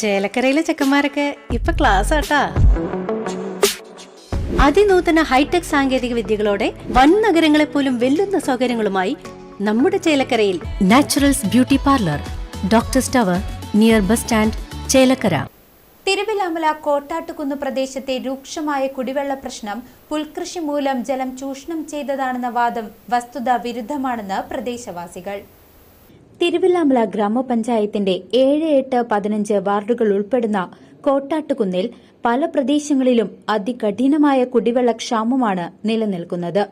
ചേലക്കരയിലെ ചെക്കന്മാരൊക്കെ ഇപ്പൊ ക്ലാസ് ആട്ടാ അതിനൂതന ഹൈടെക് സാങ്കേതിക വിദ്യകളോടെ വൻ നഗരങ്ങളെ പോലും വെല്ലുന്ന സൗകര്യങ്ങളുമായി നമ്മുടെ ചേലക്കരയിൽ naturals beauty parlour doctor tower near bus stand Chelakkara. Thiruvilwamala Kottattukunnu പ്രദേശത്തെ രൂക്ഷമായ കുടിവെള്ള പ്രശ്നം പുൽകൃഷി മൂലം ജലം ചൂഷണം ചെയ്തതാണെന്ന വാദം വസ്തുത വിരുദ്ധമാണെന്ന് പ്രദേശവാസികൾ. തിരുവില്ലാമല ഗ്രാമപഞ്ചായത്തിന്റെ ഏഴ് എട്ട് പതിനഞ്ച് വാർഡുകൾ ഉൾപ്പെടുന്ന കോട്ടാട്ടുകുന്നിൽ പല പ്രദേശങ്ങളിലും അതികഠിനമായ കുടിവെള്ള ക്ഷാമമാണ് നിലനിൽക്കുന്നത്.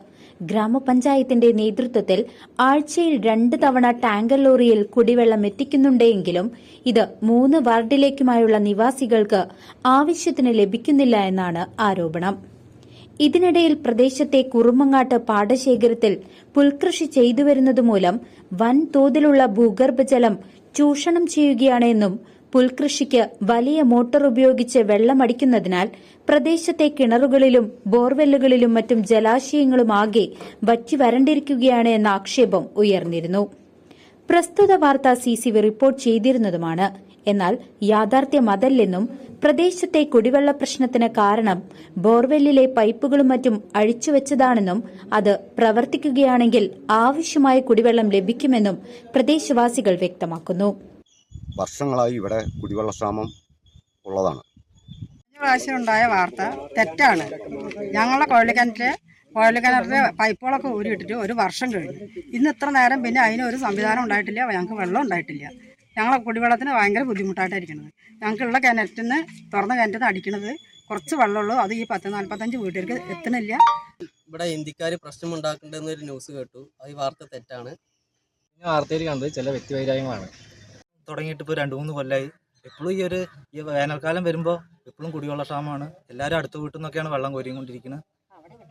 ഗ്രാമപഞ്ചായത്തിന്റെ നേതൃത്വത്തിൽ ആഴ്ചയിൽ രണ്ട് തവണ ടാങ്കർ ലോറിയിൽ കുടിവെള്ളം എത്തിക്കുന്നുണ്ടെങ്കിലും ഇത് മൂന്ന് വാർഡിലേക്കുമായുള്ള നിവാസികൾക്ക് ആവശ്യത്തിന് ലഭിക്കുന്നില്ല എന്നാണ് ആരോപണം. ഇതിനിടയിൽ പ്രദേശത്തെ കുറുമങ്ങാട്ട് പാടശേഖരത്തിൽ പുൽകൃഷി ചെയ്തു ചെയ്തുവരുന്നതുമൂലം വൻതോതിലുള്ള ഭൂഗർഭജലം ചൂഷണം ചെയ്യുകയാണ് എന്നും പുൽകൃഷിക്ക് വലിയ മോട്ടോർ ഉപയോഗിച്ച് വെള്ളമടിക്കുന്നതിനാൽ പ്രദേശത്തെ കിണറുകളിലും ബോർവെല്ലുകളിലും മറ്റും ജലാശയങ്ങളുമാകെ വറ്റി വരണ്ടിരിക്കുകയാണ് എന്ന ആക്ഷേപം ഉയർന്നിരുന്നു. പ്രസ്തുത വാർത്ത സി റിപ്പോർട്ട് ചെയ്തിരുന്നതുമാണ്. എന്നാൽ യാഥാർത്ഥ്യമതല്ലെന്നും പ്രദേശത്തെ കുടിവെള്ള പ്രശ്നത്തിന് കാരണം ബോർവെല്ലിലെ പൈപ്പുകളും മറ്റും അഴിച്ചുവെച്ചതാണെന്നും അത് പ്രവർത്തിക്കുകയാണെങ്കിൽ ആവശ്യമായ കുടിവെള്ളം ലഭിക്കുമെന്നും പ്രദേശവാസികൾ വ്യക്തമാക്കുന്നു. വർഷങ്ങളായി ഇവിടെ കുടിവെള്ള ക്ഷാമം ഉള്ളതാണ്. കഴിഞ്ഞ പ്രാവശ്യം ഉണ്ടായ വാർത്ത തെറ്റാണ്. ഞങ്ങളുടെ കുഴലിക്കിണറ്റിലെ കുഴലിക്കിണറിലെ പൈപ്പുകളൊക്കെ ഊരിയിട്ടിട്ട് ഒരു വർഷം കഴിഞ്ഞു. ഇന്ന് ഇത്ര നേരം പിന്നെ അതിന് ഒരു സംവിധാനം ഉണ്ടായിട്ടില്ല ഞങ്ങൾക്ക് വെള്ളം ഉണ്ടായിട്ടില്ല. ഞങ്ങളെ കുടിവെള്ളത്തിന് ഭയങ്കര ബുദ്ധിമുട്ടായിട്ടായിരിക്കുന്നത് ഞങ്ങൾക്കുള്ള കിണറ്റിൽ നിന്ന് തുറന്ന കിണറ്റിൽ നിന്ന് അടിക്കുന്നത് കുറച്ച് വെള്ളമുള്ളൂ. അത് ഈ പത്ത് നാൽപ്പത്തഞ്ച് വീട്ടുകാർക്ക് എത്തണില്ല ഇവിടെ ഹിന്ദിക്കാർ ഒരു ന്യൂസ് കേട്ടു. അത് വാർത്ത തെറ്റാണ്. ഞാൻ വാർത്തയിൽ കണ്ടത് ചില വ്യക്തിവൈരാഗ്യങ്ങളാണ്. തുടങ്ങിയിട്ട് ഇപ്പോൾ രണ്ട് മൂന്ന് കൊല്ലമായി എപ്പോഴും ഈ ഒരു ഈ വേനൽക്കാലം വരുമ്പോൾ എപ്പോഴും കുടിവെള്ള ക്ഷാമമാണ്. എല്ലാവരും അടുത്ത വീട്ടിൽ നിന്നൊക്കെയാണ് വെള്ളം കോരിക്കൊണ്ടിരിക്കുന്നത്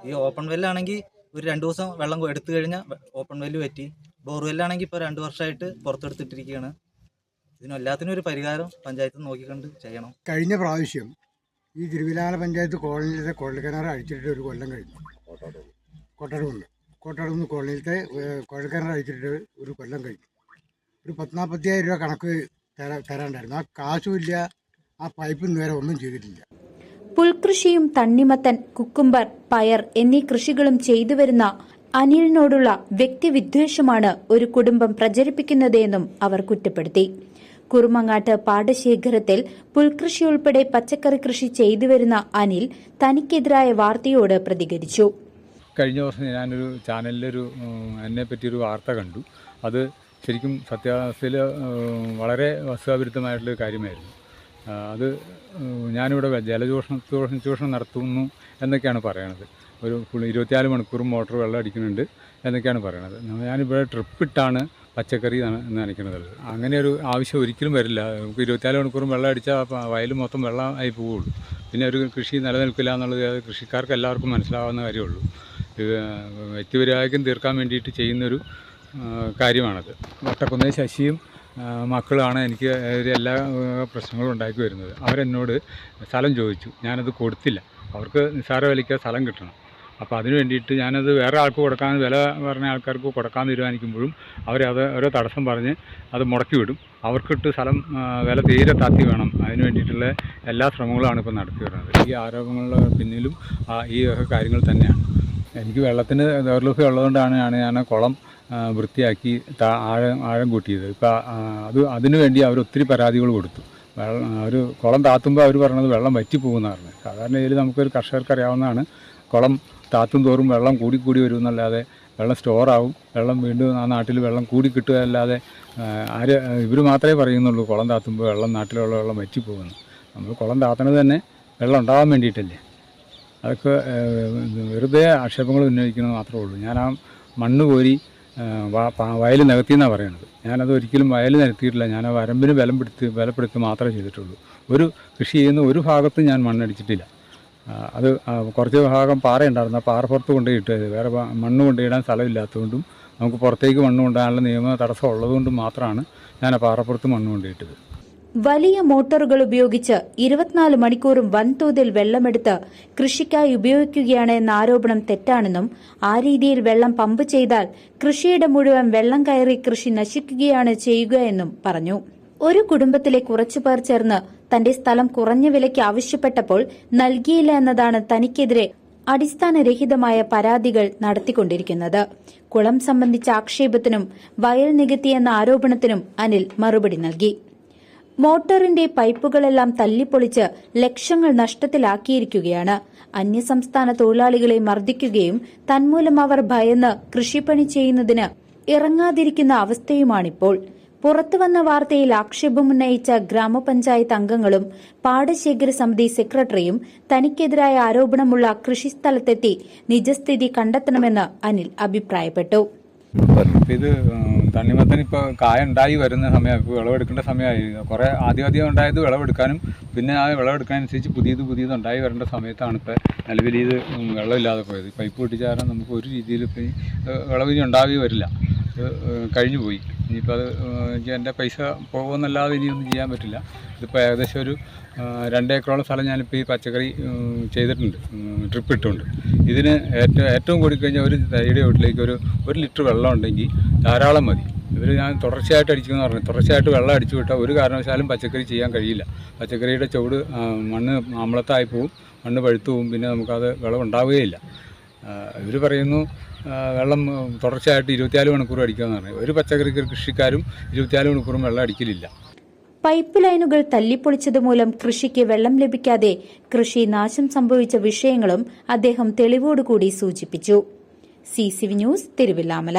ഈ ഓപ്പൺ വെല്ലാണെങ്കിൽ ഒരു രണ്ട് ദിവസം വെള്ളം എടുത്തു കഴിഞ്ഞാൽ ഓപ്പൺ വെല്ല് പറ്റി. ബോർവെല്ലാണെങ്കിൽ ഇപ്പോൾ രണ്ട് വർഷമായിട്ട് പുറത്തെടുത്തിട്ടിരിക്കുകയാണ് ഇതിനെല്ലാത്തിനും ഒരു പരിഹാരം പഞ്ചായത്ത് നോക്കിക്കണ്ട് ചെയ്യണം. കഴിഞ്ഞ പ്രാവശ്യം ഈ തിരുവിലാല പഞ്ചായത്ത് കോളനിയിലെ കുഴൽക്കിണർ അഴിച്ചിട്ട് ഒരു കൊല്ലം കഴിഞ്ഞു. കോട്ടടുകുന്ന് കോട്ടടുകുന്ന് കോളനിയിലത്തെ കുഴൽക്കിണർ അഴിച്ചിട്ട് ഒരു കൊല്ലം കഴിഞ്ഞു. ഒരു പത്തിനാൽപ്പത്തിയായിരം രൂപ കണക്ക് തരാ തരാണ്ടായിരുന്നു. ആ കാശുമില്ല ഇല്ല ആ പൈപ്പ് നേരെ വരെ ഒന്നും ചെയ്തിട്ടില്ല. പുൽകൃഷിയും തണ്ണിമത്തൻ കുക്കുംബർ പയർ എന്നീ കൃഷികളും ചെയ്തുവരുന്ന അനിലിനോടുള്ള വ്യക്തിവിദ്വേഷമാണ് ഒരു കുടുംബം പ്രചരിപ്പിക്കുന്നതെന്നും അവർ കുറ്റപ്പെടുത്തി. കുറുമങ്ങാട്ട് പാടശേഖരത്തിൽ പുൽകൃഷി ഉൾപ്പെടെ പച്ചക്കറി കൃഷി ചെയ്തുവരുന്ന അനിൽ തനിക്കെതിരായ വാർത്തയോട് പ്രതികരിച്ചു. കഴിഞ്ഞ വർഷം ഞാനൊരു ചാനലിലൊരു എന്നെ പറ്റിയൊരു വാർത്ത കണ്ടു. അത് ശരിക്കും സത്യാവസ്ഥയിൽ വളരെ വസ്തുതാവിരുദ്ധമായിട്ടുള്ളൊരു കാര്യമായിരുന്നു. അത് ഞാനിവിടെ ജലചൂഷണം ചൂഷണം ചൂഷണം നടത്തുന്നു എന്നൊക്കെയാണ് പറയണത്. ഒരു ഇരുപത്തിനാല് മണിക്കൂറും മോട്ടോർ വെള്ളം അടിക്കുന്നുണ്ട് എന്നൊക്കെയാണ് പറയണത്. ഞാനിവിടെ ട്രിപ്പിട്ടാണ് പച്ചക്കറി നന- നനയ്ക്കുന്നത് അങ്ങനെ ഒരു ആവശ്യം ഒരിക്കലും വരില്ല. നമുക്ക് ഇരുപത്തിനാല് മണിക്കൂറും വെള്ളം അടിച്ചാൽ വയൽ മൊത്തം വെള്ളം ആയി പോവുള്ളൂ. പിന്നെ ഒരു കൃഷി നിലനിൽക്കില്ല എന്നുള്ളത് കൃഷിക്കാർക്ക് എല്ലാവർക്കും മനസ്സിലാവുന്ന കാര്യമുള്ളൂ. ഇത് വ്യക്തിപരാഗ്യം തീർക്കാൻ വേണ്ടിയിട്ട് ചെയ്യുന്നൊരു കാര്യമാണത്. വട്ടക്കുന്നേ ശശിയും മക്കളാണ് എനിക്ക് എല്ലാ പ്രശ്നങ്ങളും ഉണ്ടാക്കി വരുന്നത്. അവരെന്നോട് സ്ഥലം ചോദിച്ചു. ഞാനത് കൊടുത്തില്ല. അവർക്ക് നിസ്സാര വിലയ്ക്ക് സ്ഥലം കിട്ടണം. അപ്പോൾ അതിന് വേണ്ടിയിട്ട് ഞാനത് വേറെ ആൾക്ക് കൊടുക്കാൻ വില പറഞ്ഞ ആൾക്കാർക്ക് കൊടുക്കാൻ തീരുമാനിക്കുമ്പോഴും അവരത് ഓരോ തടസ്സം പറഞ്ഞ് അത് മുടക്കി വിടും. അവർക്കിട്ട് സ്ഥലം വില തീരെ താത്തി വേണം. അതിന് വേണ്ടിയിട്ടുള്ള എല്ലാ ശ്രമങ്ങളാണ് ഇപ്പോൾ നടത്തി വരുന്നത്. ഈ ആരോപണങ്ങളുടെ പിന്നിലും ഈ കാര്യങ്ങൾ തന്നെയാണ്. എനിക്ക് വെള്ളത്തിന് ദൗർലഭ്യം ഉള്ളതുകൊണ്ടാണ് ഞാൻ കുളം വൃത്തിയാക്കി ആഴം ആഴം കൂട്ടിയത്. ഇപ്പം അത് അതിനു വേണ്ടി അവർ ഒത്തിരി പരാതികൾ കൊടുത്തു. വെള്ളം ഒരു കുളം താത്തുമ്പോൾ അവർ പറഞ്ഞത് വെള്ളം വറ്റി പോകുന്നതാണ് സാധാരണ ഇതിൽ നമുക്കൊരു കർഷകർക്ക് അറിയാവുന്നതാണ് കുളം താത്തും തോറും വെള്ളം കൂടി കൂടി വരും എന്നല്ലാതെ വെള്ളം സ്റ്റോറാവും വെള്ളം വീണ്ടും ആ നാട്ടിൽ വെള്ളം കൂടി കിട്ടുക അല്ലാതെ ആര് ഇവർ മാത്രമേ പറയുന്നുള്ളൂ കുളം താത്തുമ്പോൾ വെള്ളം നാട്ടിലുള്ള വെള്ളം വറ്റിപ്പോകുന്നു നമ്മൾ കുളം താത്തണത് തന്നെ വെള്ളം ഉണ്ടാവാൻ വേണ്ടിയിട്ടല്ലേ. അതൊക്കെ വെറുതെ ആക്ഷേപങ്ങൾ ഉന്നയിക്കുന്നത് മാത്രമേ ഉള്ളൂ. ഞാൻ ആ മണ്ണ് കോരി വയൽ നികത്തി എന്നാണ് പറയണത്. ഞാനത് ഒരിക്കലും വയൽ നിരത്തിയിട്ടില്ല. ഞാൻ ആ വരമ്പിന് ബലം പിടുത്തി ബലപ്പെടുത്തി മാത്രമേ ചെയ്തിട്ടുള്ളൂ. ഒരു കൃഷി ചെയ്യുന്ന ഒരു ഭാഗത്തും ഞാൻ മണ്ണടിച്ചിട്ടില്ല അത് കുറച്ച് ഭാഗം പാറയുണ്ടായിരുന്നു. ആ പാറ പുറത്ത് കൊണ്ട് ഇട്ടത് വേറെ മണ്ണ് മണ്ണ് ഇടാൻ സ്ഥലമില്ലാത്തതുകൊണ്ടും നമുക്ക് പുറത്തേക്ക് മണ്ണ് കൊണ്ടുപോകാനുള്ള നിയമ തടസ്സം ഉള്ളതുകൊണ്ടും മാത്രമാണ് ഞാൻ ആ പാറപ്പുറത്ത് മണ്ണ് കൊണ്ടിട്ടത് വലിയ മോട്ടോറുകൾ ഉപയോഗിച്ച് ഇരുപത്തിനാല് മണിക്കൂറും വൻതോതിൽ വെള്ളമെടുത്ത് കൃഷിക്കായി ഉപയോഗിക്കുകയാണ് എന്ന ആരോപണം തെറ്റാണെന്നും ആ രീതിയിൽ വെള്ളം പമ്പ് ചെയ്താൽ കൃഷിയുടെ മുഴുവൻ വെള്ളം കയറി കൃഷി നശിക്കുകയാണ് ചെയ്യുക എന്നും പറഞ്ഞു. ഒരു കുടുംബത്തിലെ കുറച്ചുപേർ ചേർന്ന് തന്റെ സ്ഥലം കുറഞ്ഞ വിലയ്ക്ക് ആവശ്യപ്പെട്ടപ്പോൾ നൽകിയില്ല എന്നതാണ് തനിക്കെതിരെ അടിസ്ഥാനരഹിതമായ പരാതികൾ നടത്തിക്കൊണ്ടിരിക്കുന്നത്. കുളം സംബന്ധിച്ച ആക്ഷേപത്തിനും വയൽ നികത്തിയെന്ന ആരോപണത്തിനും അനിൽ മറുപടി നൽകി. മോട്ടോറിന്റെ പൈപ്പുകളെല്ലാം തല്ലിപ്പൊളിച്ച് ലക്ഷങ്ങൾ നഷ്ടത്തിലാക്കിയിരിക്കുകയാണ്. അന്യസംസ്ഥാന തൊഴിലാളികളെ മർദ്ദിക്കുകയും തന്മൂലം അവർ ഭയന്ന് കൃഷിപ്പണി ചെയ്യുന്നതിന് ഇറങ്ങാതിരിക്കുന്ന അവസ്ഥയുമാണിപ്പോൾ. പുറത്തുവന്ന വാർത്തയിൽ ആക്ഷേപമുന്നയിച്ച ഗ്രാമപഞ്ചായത്ത് അംഗങ്ങളും പാടശേഖര സമിതി സെക്രട്ടറിയും തനിക്കെതിരായ ആരോപണമുള്ള കൃഷിസ്ഥലത്തെത്തി നിജസ്ഥിതി കണ്ടെത്തണമെന്ന് അനിൽ അഭിപ്രായപ്പെട്ടു. ഇപ്പം ഇത് തണ്ണിമത്തൻ ഇപ്പോൾ കായ ഉണ്ടായി വരുന്ന സമയം ഇപ്പോൾ വിളവെടുക്കേണ്ട സമയമായി. കുറേ ആദ്യം ആദ്യം ഉണ്ടായത് വിളവെടുക്കാനും പിന്നെ ആ വിളവെടുക്കാനനുസരിച്ച് പുതിയത് പുതിയത് ഉണ്ടായി വരേണ്ട സമയത്താണ് ഇപ്പോൾ നിലവിൽ ഇത് വെള്ളമില്ലാതെ പോയത്. പൈപ്പ് പൊട്ടിച്ച നമുക്ക് ഒരു രീതിയിൽ ഇപ്പം വിളവിനി ഉണ്ടാവുകയും വരില്ല. ഇത് കഴിഞ്ഞു പോയി ഇനിയിപ്പോൾ അത് എനിക്ക് എന്റെ പൈസ പോകുമെന്നല്ലാതെ ഇനിയൊന്നും ചെയ്യാൻ പറ്റില്ല. ഇതിപ്പോൾ ഏകദേശം ഒരു രണ്ട് ഏക്കറോളം സ്ഥലം ഞാനിപ്പോൾ ഈ പച്ചക്കറി ചെയ്തിട്ടുണ്ട്. ട്രിപ്പ് ഇട്ടുണ്ട്. ഇതിന് ഏറ്റവും ഏറ്റവും കൂടി കഴിഞ്ഞാൽ ഒരു തൈയുടെ വീട്ടിലേക്ക് ഒരു ഒരു ലിറ്റർ വെള്ളം ഉണ്ടെങ്കിൽ ധാരാളം മതി. ഇവർ ഞാൻ തുടർച്ചയായിട്ട് അടിക്കുമെന്ന് പറഞ്ഞു. തുടർച്ചയായിട്ട് വെള്ളം അടിച്ചു വിട്ടാൽ ഒരു കാരണവശാലും പച്ചക്കറി ചെയ്യാൻ കഴിയില്ല. പച്ചക്കറിയുടെ ചുവട് മണ്ണ് അമ്ലത്തായി പോവും മണ്ണ് പഴുത്തു പോവും പിന്നെ നമുക്കത് വിളവുണ്ടാവുകയില്ല. ഇവർ പറയുന്നു വെള്ളം തുടർച്ചയായിട്ട് ഇരുപത്തിനാല് മണിക്കൂർ അടിക്കാമെന്ന് ഒരു പച്ചക്കറി കൃഷിക്കാരും ഇരുപത്തിനാല് മണിക്കൂറും വെള്ളം അടിക്കലില്ല. പൈപ്പ് ലൈനുകൾ തല്ലിപ്പൊളിച്ചതുമൂലം കൃഷിക്ക് വെള്ളം ലഭിക്കാതെ കൃഷി നാശം സംഭവിച്ച വിഷയങ്ങളും അദ്ദേഹം തെളിവോടുകൂടി സൂചിപ്പിച്ചു. C C V news Thiruvilwamala.